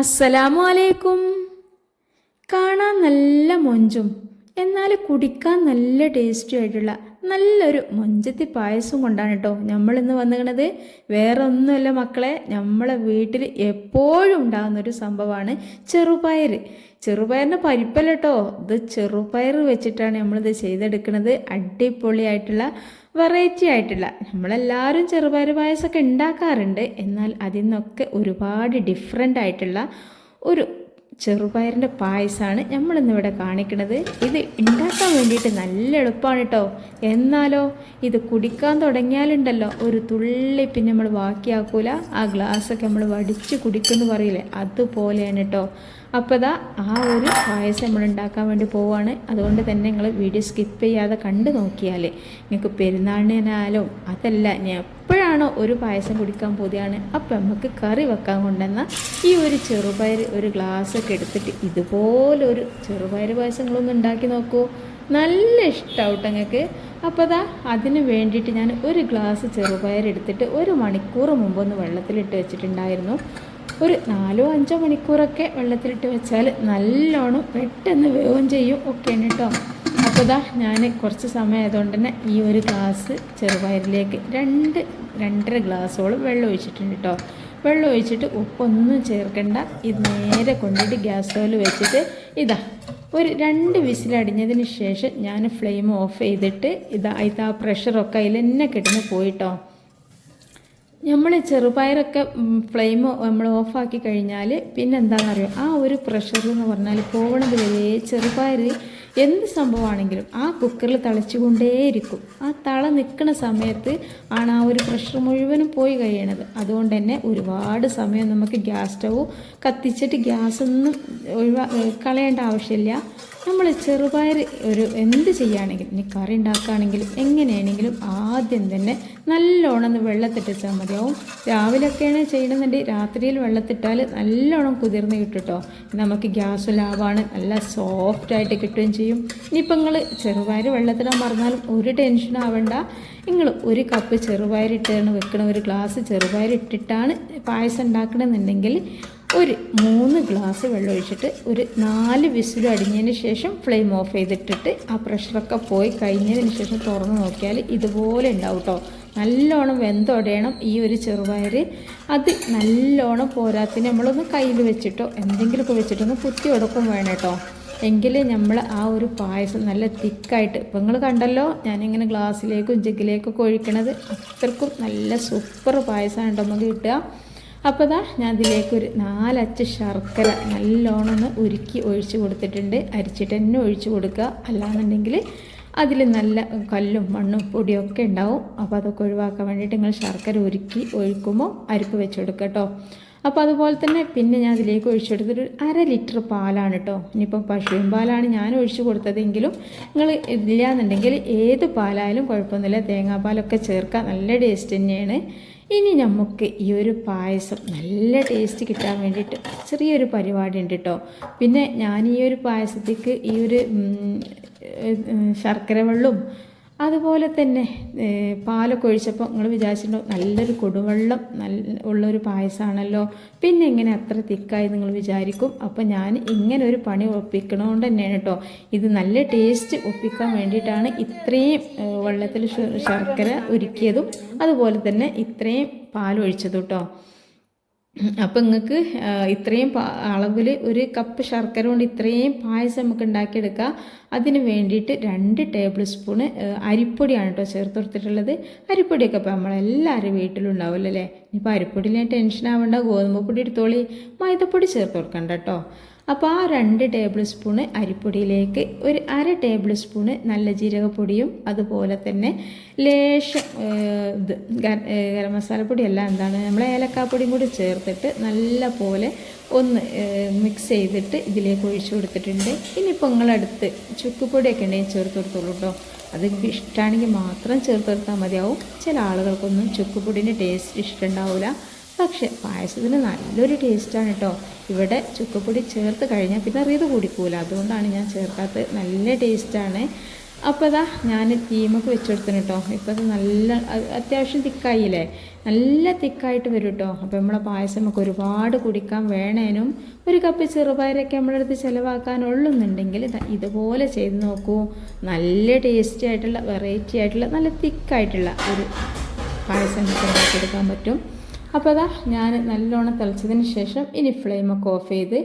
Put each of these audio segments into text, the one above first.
അസ്സലാമു അലൈക്കും. കാണാൻ നല്ല മൊഞ്ചും എന്നാൽ കുടിക്കാൻ നല്ല ടേസ്റ്റി ആയിട്ടുള്ള നല്ലൊരു മൊഞ്ചത്തി പായസം കൊണ്ടാണ് കേട്ടോ നമ്മളിന്ന് വന്നിരിക്കുന്നത്. വേറെ ഒന്നുമല്ല മക്കളെ നമ്മളെ വീട്ടിൽ എപ്പോഴും ഉണ്ടാകുന്ന ഒരു സംഭവമാണ് ചെറുപയർ. ചെറുപയറിന്റെ പരിപ്പല്ല ഇത് ചെറുപയർ വെച്ചിട്ടാണ് നമ്മളിത് ചെയ്തെടുക്കുന്നത്. അടിപൊളിയായിട്ടുള്ള വെറൈറ്റി ആയിട്ടുള്ള നമ്മളെല്ലാവരും ചെറുപയർ പായസമൊക്കെ ഉണ്ടാക്കാറുണ്ട്. എന്നാൽ അതിൽ നിന്നൊക്കെ ഒരുപാട് ഡിഫറെന്റ് ആയിട്ടുള്ള ഒരു ചെറുപയറിന്റെ പായസമാണ് നമ്മളിന്നിവിടെ കാണിക്കുന്നത് ഇത് ഉണ്ടാക്കാൻ വേണ്ടിയിട്ട് നല്ല എളുപ്പമാണ് കേട്ടോ എന്നാലോ ഇത് കുടിക്കാൻ തുടങ്ങിയാലുണ്ടല്ലോ ഒരു തുള്ളി പിന്നെ നമ്മൾ ബാക്കിയാക്കൂല. ആ ഗ്ലാസ്സൊക്കെ നമ്മൾ വടിച്ച് കുടിക്കുമെന്ന് പറയില്ലേ അതുപോലെയാണ് കേട്ടോ അപ്പോൾ ഇതാ ആ ഒരു പായസം നമ്മൾ ഉണ്ടാക്കാൻ വേണ്ടി പോവുകയാണ് അതുകൊണ്ട് തന്നെ നിങ്ങൾ വീഡിയോ സ്കിപ്പ് ചെയ്യാതെ കണ്ടു നോക്കിയാൽ നിങ്ങൾക്ക് പെരുന്നാളിനായാലും അതല്ല ഇനി എപ്പോഴാണോ ഒരു പായസം കുടിക്കാൻ പോതിയാണ്? അപ്പം നമുക്ക് കറി വെക്കാൻ കൊണ്ടുവന്ന ഈ ഒരു ചെറുപയർ ഒരു ഗ്ലാസ്സൊക്കെ എടുത്തിട്ട് ഇതുപോലെ ഒരു ചെറുപയർ പായസങ്ങളൊന്നും ഉണ്ടാക്കി നോക്കൂ. നല്ല ഇഷ്ടമാവും നിങ്ങൾക്ക്. അപ്പോൾ അതാ അതിന് വേണ്ടിയിട്ട് ഞാൻ ഒരു ഗ്ലാസ് ചെറുപയർ എടുത്തിട്ട് ഒരു മണിക്കൂർ മുമ്പൊന്ന് വെള്ളത്തിലിട്ട് വെച്ചിട്ടുണ്ടായിരുന്നു. ഒരു നാലോ അഞ്ചോ മണിക്കൂറൊക്കെ വെള്ളത്തിലിട്ട് വെച്ചാൽ നല്ലോണം പെട്ടെന്ന് വേവും ചെയ്യും. ഒക്കെയാണ് കേട്ടോ അപ്പോൾ ഇതാ ഞാൻ കുറച്ച് സമയം ആയതുകൊണ്ട് തന്നെ ഈ ഒരു ഗ്ലാസ് ചെറുപയറിലേക്ക് രണ്ട് രണ്ടര ഗ്ലാസ്സോളം വെള്ളം ഒഴിച്ചിട്ടുണ്ട് കേട്ടോ വെള്ളം ഒഴിച്ചിട്ട് ഉപ്പൊന്നും ചേർക്കണ്ട. ഇത് നേരെ കൊണ്ടിട്ട് ഗ്യാസ് ഓയിൽ വെച്ചിട്ട് ഇതാ ഒരു രണ്ട് വിസിലടിഞ്ഞതിന് ശേഷം ഞാൻ ഫ്ലെയിം ഓഫ് ചെയ്തിട്ട് ഇതാ ഇതാ പ്രഷറൊക്കെ അതിൽ തന്നെ കിടന്ന് പോയിട്ടോ നമ്മൾ ചെറുപയറൊക്കെ ഫ്ലെയിം നമ്മൾ ഓഫാക്കി കഴിഞ്ഞാൽ പിന്നെ എന്താണെന്നറിയോ ആ ഒരു പ്രഷർ എന്ന് പറഞ്ഞാൽ പോകണത് വരെ ചെറുപയർ എന്ത് സംഭവമാണെങ്കിലും ആ കുക്കറിൽ തളിച്ചുകൊണ്ടേയിരിക്കും. ആ തള നിൽക്കുന്ന സമയത്ത് ആണ് ആ ഒരു പ്രഷർ മുഴുവനും പോയി കഴിയണത്. അതുകൊണ്ട് തന്നെ ഒരുപാട് സമയം നമുക്ക് ഗ്യാസ് സ്റ്റവ് കത്തിച്ചിട്ട് ഗ്യാസ് ഒന്നും ഒഴിവാ കളയേണ്ട ആവശ്യമില്ല. നമ്മൾ ചെറുപയർ ഒരു എന്ത് ചെയ്യുകയാണെങ്കിലും ഇനി കറി ഉണ്ടാക്കുകയാണെങ്കിലും എങ്ങനെയാണെങ്കിലും ആദ്യം തന്നെ നല്ലോണം ഒന്ന് വെള്ളത്തിട്ടാൽ മതിയാവും. രാവിലെയൊക്കെയാണ് ചെയ്യണമെന്നുണ്ടെങ്കിൽ രാത്രിയിൽ വെള്ളത്തിട്ടാൽ നല്ലോണം കുതിർന്ന് കിട്ടും കേട്ടോ നമുക്ക് ഗ്യാസ് ലാഭമാണ് നല്ല സോഫ്റ്റായിട്ട് കിട്ടുകയും ചെയ്യും. ഇനിയിപ്പോൾ നിങ്ങൾ ചെറുപയർ വെള്ളത്തിടാൻ മറന്നാലും ഒരു ടെൻഷൻ ആവണ്ട. നിങ്ങൾ ഒരു കപ്പ് ചെറുപയർ ഇട്ടാണ് വെക്കണം ഒരു ഗ്ലാസ് ചെറുപയർ ഇട്ടിട്ടാണ് പായസം ഉണ്ടാക്കണമെന്നുണ്ടെങ്കിൽ ഒരു മൂന്ന് ഗ്ലാസ് വെള്ളം ഒഴിച്ചിട്ട് ഒരു നാല് വിസിൽ അടിഞ്ഞതിന് ശേഷം ഫ്ലെയിം ഓഫ് ചെയ്തിട്ടിട്ട് ആ പ്രഷറൊക്കെ പോയി കഴിഞ്ഞതിന് ശേഷം തുറന്ന് നോക്കിയാൽ ഇതുപോലെ ഉണ്ടാവും കേട്ടോ നല്ലോണം വെന്തൊടയണം ഈ ഒരു ചെറുപയർ അത് നല്ലോണം പോരാത്തിന് നമ്മളൊന്ന് കയ്യിൽ വെച്ചിട്ടോ എന്തെങ്കിലുമൊക്കെ വെച്ചിട്ടൊന്ന് കുത്തി ഉടക്കം വേണം കേട്ടോ എങ്കിൽ നമ്മൾ ആ ഒരു പായസം നല്ല തിക്കായിട്ട് ഇപ്പം നിങ്ങൾ കണ്ടല്ലോ ഞാനിങ്ങനെ ഗ്ലാസ്സിലേക്കും ജഗ്ഗിലേക്കൊക്കെ ഒഴിക്കണത് അത്രക്കും നല്ല സൂപ്പർ പായസമാണ് കേട്ടോ നമുക്ക് കിട്ടുക. അപ്പോൾ ഇതാ ഞാൻ ഇതിലേക്ക് ഒരു നാലച്ച് ശർക്കര നല്ലോണം ഒന്ന് ഉരുക്കി ഒഴിച്ച് കൊടുത്തിട്ടുണ്ട്. അരിച്ചിട്ട് തന്നെ ഒഴിച്ച് കൊടുക്കുക. അല്ലാന്നുണ്ടെങ്കിൽ അതിൽ നല്ല കല്ലും മണ്ണും പൊടിയും ഒക്കെ ഉണ്ടാവും. അപ്പോൾ അതൊക്കെ ഒഴിവാക്കാൻ വേണ്ടിയിട്ട് നിങ്ങൾ ശർക്കര ഉരുക്കി ഒഴിക്കുമ്പോൾ അരിപ്പ് വെച്ച് കൊടുക്കുക കേട്ടോ അപ്പോൾ അതുപോലെ തന്നെ പിന്നെ ഞാൻ അതിലേക്ക് ഒഴിച്ചെടുത്തൊരു അര ലിറ്റർ പാലാണ് കേട്ടോ ഇനിയിപ്പം പശുവിൻ പാലാണ് ഞാൻ ഒഴിച്ചു കൊടുത്തതെങ്കിലും നിങ്ങൾ ഇല്ലയെന്നുണ്ടെങ്കിൽ ഏത് പാലായാലും കുഴപ്പമൊന്നുമില്ല. തേങ്ങാപ്പാലൊക്കെ ചേർക്കാൻ നല്ല ടേസ്റ്റ് തന്നെയാണ്. ഇനി നമുക്ക് ഈ ഒരു പായസം നല്ല ടേസ്റ്റ് കിട്ടാൻ വേണ്ടിയിട്ട് ചെറിയൊരു പരിപാടി ഉണ്ട് കേട്ടോ പിന്നെ ഞാൻ ഈ ഒരു പായസത്തേക്ക് ഈ ഒരു ശർക്കര വെള്ളവും അതുപോലെ തന്നെ പാലൊക്കെ ഒഴിച്ചപ്പോൾ നിങ്ങൾ വിചാരിച്ചിട്ടുണ്ടോ നല്ലൊരു കൊടുവെള്ളം നല്ല ഉള്ളൊരു പായസമാണല്ലോ പിന്നെ ഇങ്ങനെ അത്ര തിക്കായി നിങ്ങൾ വിചാരിക്കും. അപ്പോൾ ഞാൻ ഇങ്ങനെ ഒരു പണി ഒപ്പിക്കണോണ്ട് തന്നെയാണ് കേട്ടോ ഇത് നല്ല ടേസ്റ്റ് ഒപ്പിക്കാൻ വേണ്ടിയിട്ടാണ് ഇത്രയും വെള്ളത്തിൽ ശർക്കര ഉരുക്കിയതും അതുപോലെ തന്നെ ഇത്രയും പാലൊഴിച്ചതും കേട്ടോ അപ്പം നിങ്ങൾക്ക് ഇത്രയും അളവിൽ ഒരു കപ്പ് ശർക്കര കൊണ്ട് ഇത്രയും പായസം നമുക്ക് ഉണ്ടാക്കിയെടുക്കാം. അതിന് വേണ്ടിയിട്ട് രണ്ട് ടേബിൾ സ്പൂണ് അരിപ്പൊടിയാണ് കേട്ടോ ചേർത്ത് കൊടുത്തിട്ടുള്ളത് അരിപ്പൊടിയൊക്കെ ഇപ്പോൾ നമ്മളെല്ലാവരും വീട്ടിലുണ്ടാവുമല്ലോ അല്ലേ അരിപ്പൊടിയിൽ ടെൻഷൻ ആവേണ്ട ഗോതമ്പ് പൊടി എടുത്തോളി മൈദപ്പൊടി ചേർത്ത് കൊടുക്കണ്ട കേട്ടോ അപ്പോൾ ആ രണ്ട് ടേബിൾ സ്പൂണ് അരിപ്പൊടിയിലേക്ക് ഒരു അര ടേബിൾ സ്പൂണ് നല്ല ജീരകപ്പൊടിയും അതുപോലെ തന്നെ ലേശം ഇത് ഗരം മസാലപ്പൊടി പൊടിയല്ല എന്താണ് നമ്മൾ ഏലക്കാപ്പൊടിയും കൂടി ചേർത്തിട്ട് നല്ല പോലെ ഒന്ന് മിക്സ് ചെയ്തിട്ട് ഇതിലേക്ക് ഒഴിച്ചു കൊടുത്തിട്ടുണ്ട്. ഇനിയിപ്പോൾ നിങ്ങളടുത്ത് ചുക്കുപൊടിയൊക്കെ ഉണ്ടെങ്കിൽ ചേർത്ത് കൊടുത്തോളൂ കേട്ടോ അത് ഇഷ്ടമാണെങ്കിൽ മാത്രം ചേർത്ത് കൊടുത്താൽ മതിയാവും. ചില ആളുകൾക്കൊന്നും ചുക്കുപൊടിന്റെ ടേസ്റ്റ് ഇഷ്ടമുണ്ടാവില്ല പക്ഷേ പായസത്തിന് നല്ലൊരു ടേസ്റ്റാണ് കേട്ടോ ഇവിടെ ചുക്കപ്പൊടി ചേർത്ത് കഴിഞ്ഞാൽ പിന്നെ റീത് കൂടിക്കൂല. അതുകൊണ്ടാണ് ഞാൻ ചേർക്കാത്തത്. നല്ല ടേസ്റ്റാണ് അപ്പോൾ അതാ ഞാൻ തീമൊക്കെ വെച്ചെടുത്തിന് കേട്ടോ ഇപ്പോൾ അത് നല്ല അത്യാവശ്യം തിക്കായില്ലേ? നല്ല തിക്കായിട്ട് വരും കേട്ടോ അപ്പോൾ നമ്മളെ പായസം ഒക്കെ ഒരുപാട് കുടിക്കാൻ വേണേനും ഒരു കപ്പ് ചെറുപയറൊക്കെ നമ്മളടുത്ത് ചിലവാക്കാനുള്ളുന്നുണ്ടെങ്കിൽ ദാ ഇതുപോലെ ചെയ്ത് നോക്കൂ. നല്ല ടേസ്റ്റി ആയിട്ടുള്ള വെറൈറ്റി ആയിട്ടുള്ള നല്ല തിക്കായിട്ടുള്ള ഒരു പായസം നമുക്ക് ഉണ്ടാക്കിയെടുക്കാൻ പറ്റും. അപ്പോൾ അതാ ഞാൻ നല്ലോണം തിളച്ചതിന് ശേഷം ഇനി ഫ്ലെയിമൊക്കെ ഓഫ് ചെയ്ത്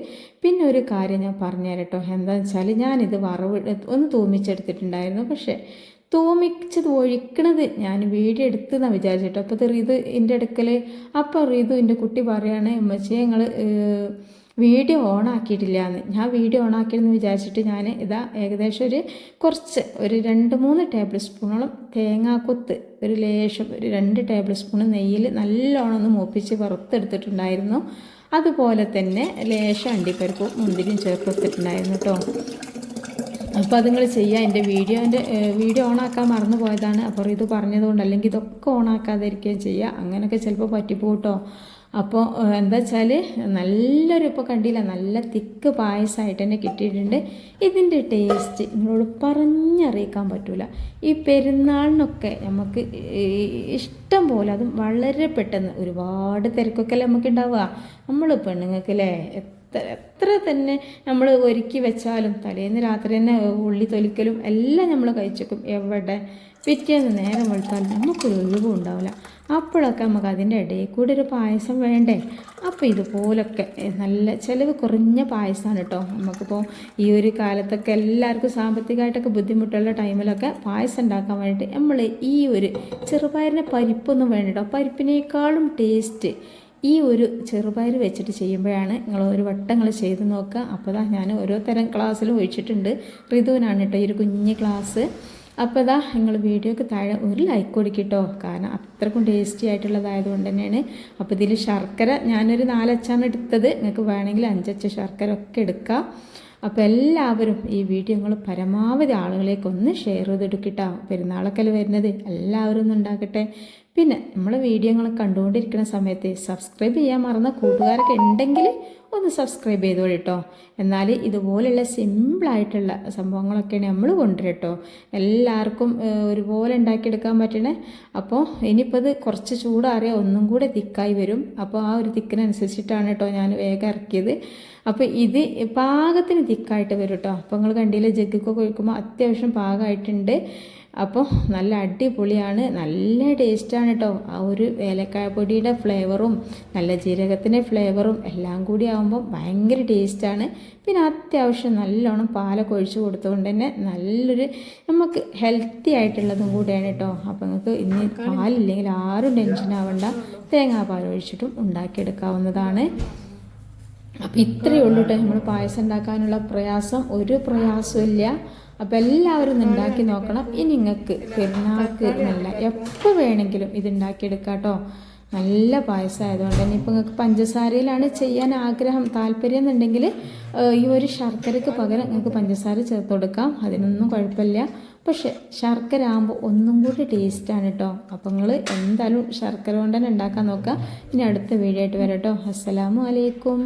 പിന്നെ ഒരു കാര്യം ഞാൻ പറഞ്ഞുതരാം കേട്ടോ എന്താണെന്ന് വെച്ചാൽ ഞാനിത് വറവ് ഒന്ന് തൂമിച്ചെടുത്തിട്ടുണ്ടായിരുന്നു. പക്ഷേ തൂമിച്ചത് ഒഴിക്കണത് ഞാൻ വീഡിയോ എടുത്തെന്നാണ് വിചാരിച്ചിട്ടോ. അപ്പോൾ ഇത് ഇതിന്റെ എന്റെ അടുക്കൽ അപ്പോൾ റീതു എന്റെ കുട്ടി പറയാണ് ഉമ്മച്ചി ഞങ്ങൾ വീഡിയോ ഓൺ ആക്കിയിട്ടില്ല എന്ന് ഞാൻ വീഡിയോ ഓൺ ആക്കിയെന്ന് വിചാരിച്ചിട്ട് ഞാൻ ഇതാ ഏകദേശം ഒരു കുറച്ച് ഒരു രണ്ട് മൂന്ന് ടേബിൾ സ്പൂണോളം തേങ്ങാക്കൊത്ത് ഒരു ലേശം ഒരു രണ്ട് ടേബിൾ സ്പൂൺ നെയ്യിൽ നല്ലോണം ഒന്ന് മൂപ്പിച്ച് വറുത്തെടുത്തിട്ടുണ്ടായിരുന്നു. അതുപോലെ തന്നെ ലേശം അണ്ടിപ്പരിപ്പും മുന്തിരിയും ചേർത്തെടുത്തിട്ടുണ്ടായിരുന്നു കേട്ടോ അപ്പോൾ അത് നിങ്ങൾ ചെയ്യുക എന്റെ വീഡിയോന്റെ വീഡിയോ ഓണാക്കാൻ മറന്നു പോയതാണ്. അപ്പോൾ ഇത് പറഞ്ഞതുകൊണ്ട് അല്ലെങ്കിൽ ഇതൊക്കെ ഓണാക്കാതിരിക്കുകയും ചെയ്യുക അങ്ങനെയൊക്കെ ചിലപ്പോൾ പറ്റിപ്പോട്ടോ അപ്പോൾ എന്താ വെച്ചാൽ നല്ലൊരു ഇപ്പോൾ കണ്ടില്ല നല്ല തിക്ക് പായസമായിട്ട് തന്നെ കിട്ടിയിട്ടുണ്ട്. ഇതിന്റെ ടേസ്റ്റ് നിങ്ങളോട് പറഞ്ഞറിയിക്കാൻ പറ്റില്ല ഈ പെരുന്നാളിനൊക്കെ നമുക്ക് ഇഷ്ടം പോലെ അതും വളരെ പെട്ടെന്ന് ഒരുപാട് തിരക്കൊക്കെ അല്ലേ നമുക്ക് ഉണ്ടാവുക നമ്മൾ പെണ്ണുങ്ങൾക്കല്ലേ എത്ര എത്ര തന്നെ നമ്മൾ ഒരുക്കി വെച്ചാലും തലേന്ന് രാത്രി തന്നെ ഉള്ളി തൊലിക്കലും എല്ലാം നമ്മൾ കഴിച്ചേക്കും എവിടെ? പിറ്റേന്ന് നേരം വെളുത്താൽ നമുക്കൊരു ഒഴിവും ഉണ്ടാവില്ല. അപ്പോഴൊക്കെ നമുക്ക് അതിന്റെ ഇടയിൽ കൂടെ ഒരു പായസം വേണ്ടേ? അപ്പോൾ ഇതുപോലൊക്കെ നല്ല ചിലവ് കുറഞ്ഞ പായസമാണ് കേട്ടോ. നമുക്കിപ്പോൾ ഈ ഒരു കാലത്തൊക്കെ എല്ലാവർക്കും സാമ്പത്തികമായിട്ടൊക്കെ ബുദ്ധിമുട്ടുള്ള ടൈമിലൊക്കെ പായസം ഉണ്ടാക്കാൻ വേണ്ടിയിട്ട് നമ്മൾ ഈ ഒരു ചെറുപയറിന്റെ പരിപ്പൊന്നും വേണ്ട കേട്ടോ. പരിപ്പിനേക്കാളും ടേസ്റ്റ് ഈ ഒരു ചെറുപയർ വെച്ചിട്ട് ചെയ്യുമ്പോഴാണ് നിങ്ങൾ ഒരു വട്ടങ്ങൾ ചെയ്ത് നോക്കുക. അപ്പോൾ ഞാൻ ഓരോ തരം ക്ലാസ്സിലും ഒഴിച്ചിട്ടുണ്ട്. ഋതുവിനാണ് കേട്ടോ ഈ ഒരു കുഞ്ഞ് ക്ലാസ്. അപ്പോൾ ഇതാ നിങ്ങൾ വീഡിയോക്ക് താഴെ ഒരു ലൈക്ക് കൊടുക്കിട്ടോ. കാരണം അത്രക്കും ടേസ്റ്റി ആയിട്ടുള്ളതായതുകൊണ്ട് തന്നെയാണ്. അപ്പോൾ ഇതിൽ ശർക്കര ഞാനൊരു നാലച്ചാണ് എടുത്തത്. നിങ്ങൾക്ക് വേണമെങ്കിൽ അഞ്ചച്ച ശർക്കര ഒക്കെ എടുക്കാം. അപ്പോൾ എല്ലാവരും ഈ വീഡിയോ നിങ്ങൾ പരമാവധി ആളുകളേക്കൊന്ന് ഷെയർ ചെയ്തെടുക്കട്ടോ പെരുന്നാളൊക്കെ വരുന്നത്. എല്ലാവരും ഒന്ന് ഉണ്ടാക്കട്ടെ. പിന്നെ നമ്മൾ വീഡിയോകൾ കണ്ടുകൊണ്ടിരിക്കുന്ന സമയത്ത് സബ്സ്ക്രൈബ് ചെയ്യാൻ മറന്ന കൂട്ടുകാരൊക്കെ ഉണ്ടെങ്കിൽ ഒന്ന് സബ്സ്ക്രൈബ് ചെയ്തോ കേട്ടോ എന്നാൽ ഇതുപോലെയുള്ള സിമ്പിളായിട്ടുള്ള സംഭവങ്ങളൊക്കെയാണ് നമ്മൾ കൊണ്ടുവരട്ടോ എല്ലാവർക്കും ഒരുപോലെ ഉണ്ടാക്കിയെടുക്കാൻ പറ്റണേ. അപ്പോൾ ഇനിയിപ്പോൾ ഇത് കുറച്ച് ചൂടാറിയാൽ ഒന്നും കൂടെ തിക്കായി വരും. അപ്പോൾ ആ ഒരു തിക്കിനനുസരിച്ചിട്ടാണ് കേട്ടോ ഞാൻ വേഗം ഇറക്കിയത്. അപ്പോൾ ഇത് പാകത്തിന് തിക്കായിട്ട് വരും കേട്ടോ അപ്പോൾ നിങ്ങൾ കണ്ടില്ലേ ജഗ്ഗൊക്കെ ഒഴിക്കുമ്പോൾ അത്യാവശ്യം പാകമായിട്ടുണ്ട് അപ്പോൾ നല്ല അടിപൊളിയാണ് നല്ല ടേസ്റ്റാണ് കേട്ടോ ആ ഒരു ഏലക്കായ പൊടിയുടെ ഫ്ലേവറും നല്ല ജീരകത്തിന്റെ ഫ്ലേവറും എല്ലാം കൂടി ആകുമ്പോൾ ഭയങ്കര ടേസ്റ്റാണ് പിന്നെ അത്യാവശ്യം നല്ലോണം പാലൊക്കെ ഒഴിച്ച് കൊടുത്തുകൊണ്ട് തന്നെ നല്ലൊരു നമുക്ക് ഹെൽത്തി ആയിട്ടുള്ളതും കൂടിയാണ് കേട്ടോ അപ്പോൾ നിങ്ങൾക്ക് ഇനി പാലില്ലെങ്കിൽ ആരും ടെൻഷൻ ആവണ്ട. തേങ്ങാപ്പാൽ ഒഴിച്ചിട്ടും ഉണ്ടാക്കിയെടുക്കാവുന്നതാണ്. അപ്പോൾ ഇത്രയേ ഉള്ളൂ കേട്ടോ. നമ്മൾ പായസം ഉണ്ടാക്കാനുള്ള പ്രയാസം. ഒരു പ്രയാസമില്ല അപ്പം എല്ലാവരും ഉണ്ടാക്കി നോക്കണം. ഇനി നിങ്ങൾക്ക് പെരുന്നാൾക്ക് നല്ല എപ്പോൾ വേണമെങ്കിലും ഇത് ഉണ്ടാക്കിയെടുക്കാം കേട്ടോ. നല്ല പായസം ആയതുകൊണ്ട് തന്നെ ഇപ്പോൾ നിങ്ങൾക്ക് പഞ്ചസാരയിലാണ് ചെയ്യാൻ ആഗ്രഹം താല്പര്യം എന്നുണ്ടെങ്കിൽ ഈ ഒരു ശർക്കരയ്ക്ക് പകരം നിങ്ങൾക്ക് പഞ്ചസാര ചേർത്ത് കൊടുക്കാം. അതിനൊന്നും കുഴപ്പമില്ല. പക്ഷെ ശർക്കര ആകുമ്പോൾ ഒന്നും കൂടി ടേസ്റ്റാണ് കേട്ടോ. അപ്പോൾ നിങ്ങൾ എന്തായാലും ശർക്കര കൊണ്ട് തന്നെ ഉണ്ടാക്കാൻ നോക്കുക. ഇനി അടുത്ത വീഡിയോ ആയിട്ട് വരാം കേട്ടോ. അസ്സലാമു അലൈക്കും.